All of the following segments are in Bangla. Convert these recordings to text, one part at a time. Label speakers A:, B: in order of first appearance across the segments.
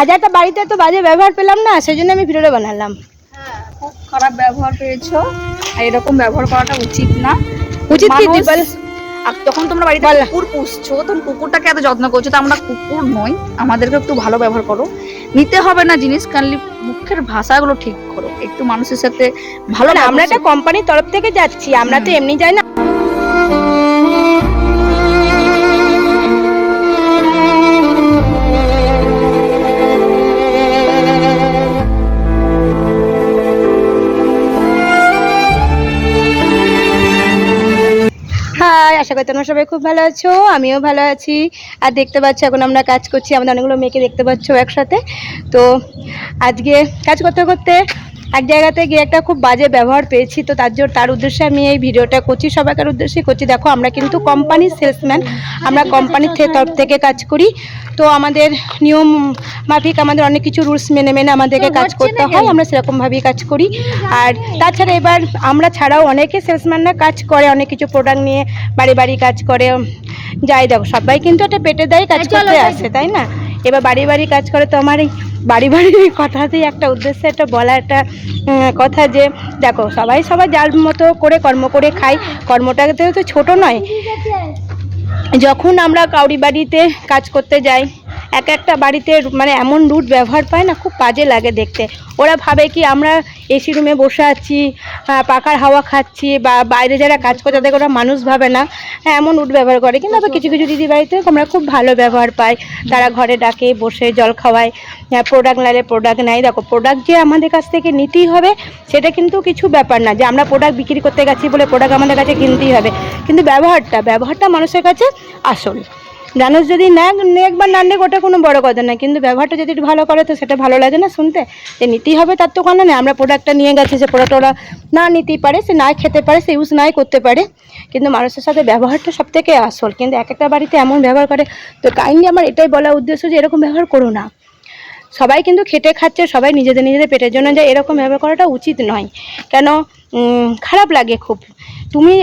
A: আজ একটা বাড়িতে তো বাজে ব্যবহার পেলাম না সেই জন্য আমি ভিডিওটা বানালাম।
B: হ্যাঁ খুব খারাপ ব্যবহার পেয়েছ আর এরকম ব্যবহার করাটা উচিত না।
A: উচিত কি তুই
B: আর যখন তোমরা বাড়িতে কুকুর পুষছো তখন কুকুরটাকে এত যত্ন করছ তো আমরা কুকুর নই আমাদেরকে একটু ভালো ব্যবহার করো। নিতে হবে না জিনিস কানলি মুখের ভাষাগুলো ঠিক করো একটু মানুষের সাথে ভালো
A: আমরা একটা কোম্পানির তরফ থেকে যাচ্ছি আমরা তো এমনি যাই না হাই, আশা করি তোমরা সবাই খুব ভালো আছো, আমিও ভালো আছি। আর দেখতে পাচ্ছ, এখন আমরা কাজ করছি, আমাদের অনেকগুলো মেয়েকে দেখতে পাচ্ছ একসাথে। তো আজকে কাজ করতে করতে এক জায়গাতে গিয়ে একটা খুব বাজে ব্যবহার পেয়েছি তো তার জন্য তার উদ্দেশ্যে আমি এই ভিডিওটা করছি সবাইকার উদ্দেশ্যে করছি। দেখো আমরা কিন্তু কোম্পানির সেলসম্যান আমরা কোম্পানির তরফ থেকে কাজ করি। তো আমাদের নিয়ম মাফিক আমাদের অনেক কিছু রুলস মেনে মেনে আমাদেরকে কাজ করতে হয় আমরা সেরকমভাবেই কাজ করি। আর তাছাড়া এবার আমরা ছাড়াও অনেকে সেলসম্যানরা কাজ করে অনেক কিছু প্রোডাক্ট নিয়ে বাড়ি বাড়ি কাজ করে। যাই দেখো সবাই কিন্তু একটা পেটে দেয় কাজ করতে আসে তাই না? এবার বাড়ি বাড়ি কাজ করে তো আমার এই বাড়ি বাড়ির কথাতেই একটা উদ্দেশ্য, একটা বলা একটা কথা যে, দেখো, সবাই সবাই যার মতো করে কর্ম করে খাই কর্মটাতেও তো ছোট নয়। যখন আমরা কাউরি বাড়িতে কাজ করতে যাই এক একটা বাড়িতে মানে এমন রুট ব্যবহার পায় না, খুব বাজে লাগে দেখতে। ওরা ভাবে কি আমরা এসি রুমে বসে আছি পাখার হাওয়া খাচ্ছি বা বাইরে যারা কাজ করে তাদেরকে ওরা মানুষ ভাবে না। হ্যাঁ এমন রুট ব্যবহার করে। কিন্তু আবার কিছু কিছু দিদি বাড়িতে আমরা খুব ভালো ব্যবহার পাই। তারা ঘরে ডাকে, বসে, জল খাওয়ায়। প্রোডাক্ট নাইলে প্রোডাক্ট নাই দেখো প্রোডাক্ট যে আমাদের কাছ থেকে নিতেই হবে, সেটা কিন্তু কিছু ব্যাপার না। যে আমরা প্রোডাক্ট বিক্রি করতে গেছি বলে প্রোডাক্ট আমাদের কাছে কিনতেই হবে। কিন্তু ব্যবহারটা ব্যবহারটা মানুষের কাছে আসল। মানুষ যদি না নেক বা না নেক, ওটা কোনো বড় কথা না কিন্তু ব্যবহারটা যদি একটু ভালো করে, তো সেটা ভালো লাগে না শুনতে। যে নিতেই হবে, তার তো কোনো নেই। আমরা প্রোডাক্টটা নিয়ে গেছি সে প্রোডাক্ট ওরা না নিতেই পারে, সে না খেতে পারে, সে ইউজ নাই করতে পারে। কিন্তু মানুষের সাথে ব্যবহারটা সব থেকে আসল। কিন্তু এক একটা বাড়িতে এমন ব্যবহার করে। তো কাইন্ডলি আমার এটাই বলা উদ্দেশ্য যে, এরকম ব্যবহার করো না। সবাই কিন্তু খেটে খাচ্ছে, সবাই নিজেদের নিজেদের পেটের জন্য। যায় এরকম ব্যবহার করাটা উচিত নয়। কেন? খারাপ লাগে খুব। তুমি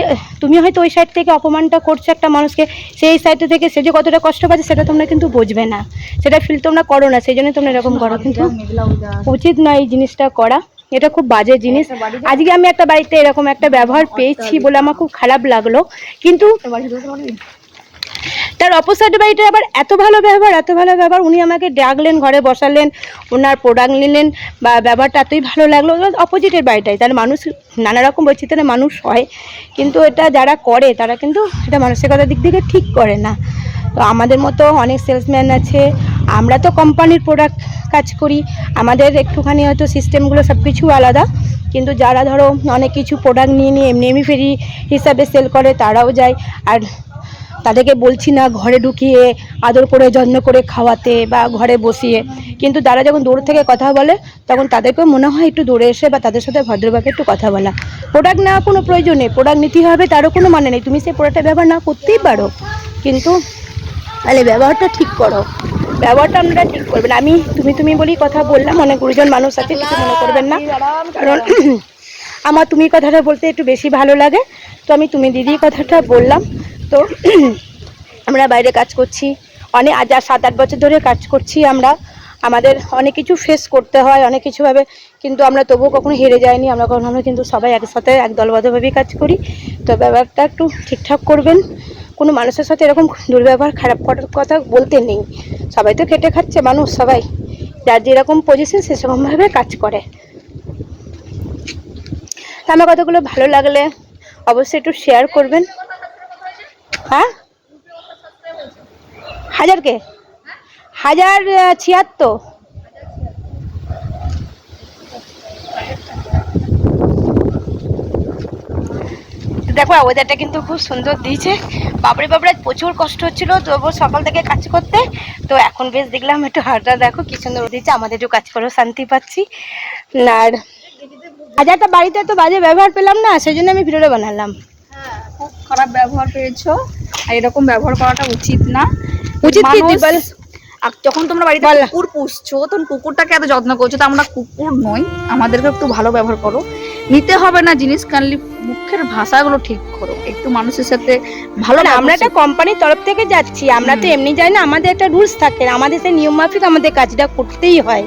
A: তুমি হয়তো ওই সাইড থেকে অপমানটা করছ একটা মানুষকে, সেই সাইড থেকে সে যে কতটা কষ্ট পাচ্ছে সেটা তোমরা কিন্তু বুঝবে না। সেটা ফিল তোমরা করো না, সেই জন্য তোমরা এরকম করো। কিন্তু উচিত নয় এই জিনিসটা করা। এটা খুব বাজে জিনিস। আজকে আমি একটা বাড়িতে এরকম একটা ব্যবহার পেয়েছি বলে আমার খুব খারাপ লাগল। কিন্তু তার অপোজিট বাড়িটা আবার এত ভালো ব্যবহার, এত ভালো ব্যবহার, উনি আমাকে ডাকলেন, ঘরে বসালেন, ওনার প্রোডাক্ট নিলেন বা ব্যবহারটা এতই ভালো লাগল অপোজিটের বাড়িটাই। তাহলে মানুষ নানা রকম বৈচিত্র্যের মানুষ হয়, কিন্তু এটা যারা করে, তারা কিন্তু এটা মানসিকতার দিক থেকে ঠিক করে না। তো আমাদের মতো অনেক সেলসম্যান আছে, আমরা তো কোম্পানির প্রোডাক্ট কাজ করি, আমাদের একটুখানি হয়তো সিস্টেমগুলো সব কিছু আলাদা, কিন্তু যারা ধরো অনেক কিছু প্রোডাক্ট নিয়ে নিয়ে এমনি এমনি ফেরি হিসাবে সেল করে, তারাও যায়। আর তাদেরকে বলছি না ঘরে ঢুকিয়ে আদর করে, যত্ন করে খাওয়াতে বা ঘরে বসিয়ে। কিন্তু তারা যখন দূর থেকে কথা বলে, তখন তাদেরকেও মনে হয় একটু দূরে এসে বা তাদের সাথে ভদ্রভাবে একটু কথা বলা। প্রোডাক্ট নেওয়া কোনো প্রয়োজন নেই। প্রোডাক্ট নিতে হবে, তারও কোনো মানে নেই। তুমি সেই প্রোডাক্টটা ব্যবহার না করতেই পারো। কিন্তু তাহলে ব্যবহারটা ঠিক করো। ব্যবহারটা আপনারা ঠিক করবেন আমি তুমি তুমি বলি কথা বললাম। অনেক গুরুজন মানুষ আছে, কিছু মনে করবেন না। কারণ আমার তুমি কথাটা বলতে একটু বেশি ভালো লাগে। তো আমি তুমি দিদি কথাটা বললাম। তো আমরা বাইরে কাজ করছি। অনেক আজ আর সাত আট বছর ধরে কাজ করছি আমরা। আমাদের অনেক কিছু ফেস করতে হয়, অনেক কিছুভাবে কিন্তু আমরা তবুও কখনো হেরে যাইনি। আমরা কখনো আমরা কিন্তু সবাই একসাথে এক দলবদ্ধভাবেই কাজ করি। তো ব্যাপারটা একটু ঠিকঠাক করবেন। কোনো মানুষের সাথে এরকম দুর্ব্যবহার, খারাপ করার কথা বলতে নেই। সবাই তো খেটে খাচ্ছে, মানুষ সবাই। যার যেরকম পজিশন সেরকমভাবে কাজ করে। আমার কথাগুলো ভালো লাগলে অবশ্যই একটু শেয়ার করবেন। হ্যাঁ? হাজার কে? হাজার ছিয়াত্তর। দেখো ওয়েদারটা কিন্তু খুব সুন্দর দিয়েছে। বাপরে বাপরে, প্রচুর কষ্ট হচ্ছিল তবু সকাল থেকে কাজ করতে। তো এখন বেশ দেখলাম একটু হাটটা দেখো, কি সুন্দর দিয়েছে আমাদের একটু কাজ করেও শান্তি পাচ্ছি। আর হাজারটা বাড়িতে তো বাজে ব্যবহার পেলাম না, সেই জন্য আমি ভিডিওটা বানালাম।
B: হ্যাঁ খুব খারাপ ব্যবহার পেয়েছ। আর এরকম ব্যবহার করাটা উচিত না।
A: উচিত কি বল?
B: যখন তোমরা বাড়িতে কুকুর পুষছো তখন কুকুরটাকে এত যত্ন করছ তো আমরা কুকুর নই আমাদেরকে একটু ভালো ব্যবহার করো। নিতে হবে না জিনিস কানলি মুখের ভাষাগুলো ঠিক করো একটু মানুষের সাথে ভালো
A: না, আমরা একটা কোম্পানির তরফ থেকে যাচ্ছি আমরা তো এমনি যাই না আমাদের একটা রুলস থাকে আমাদের সেই নিয়ম মাফিক আমাদের কাজটা করতেই হয়।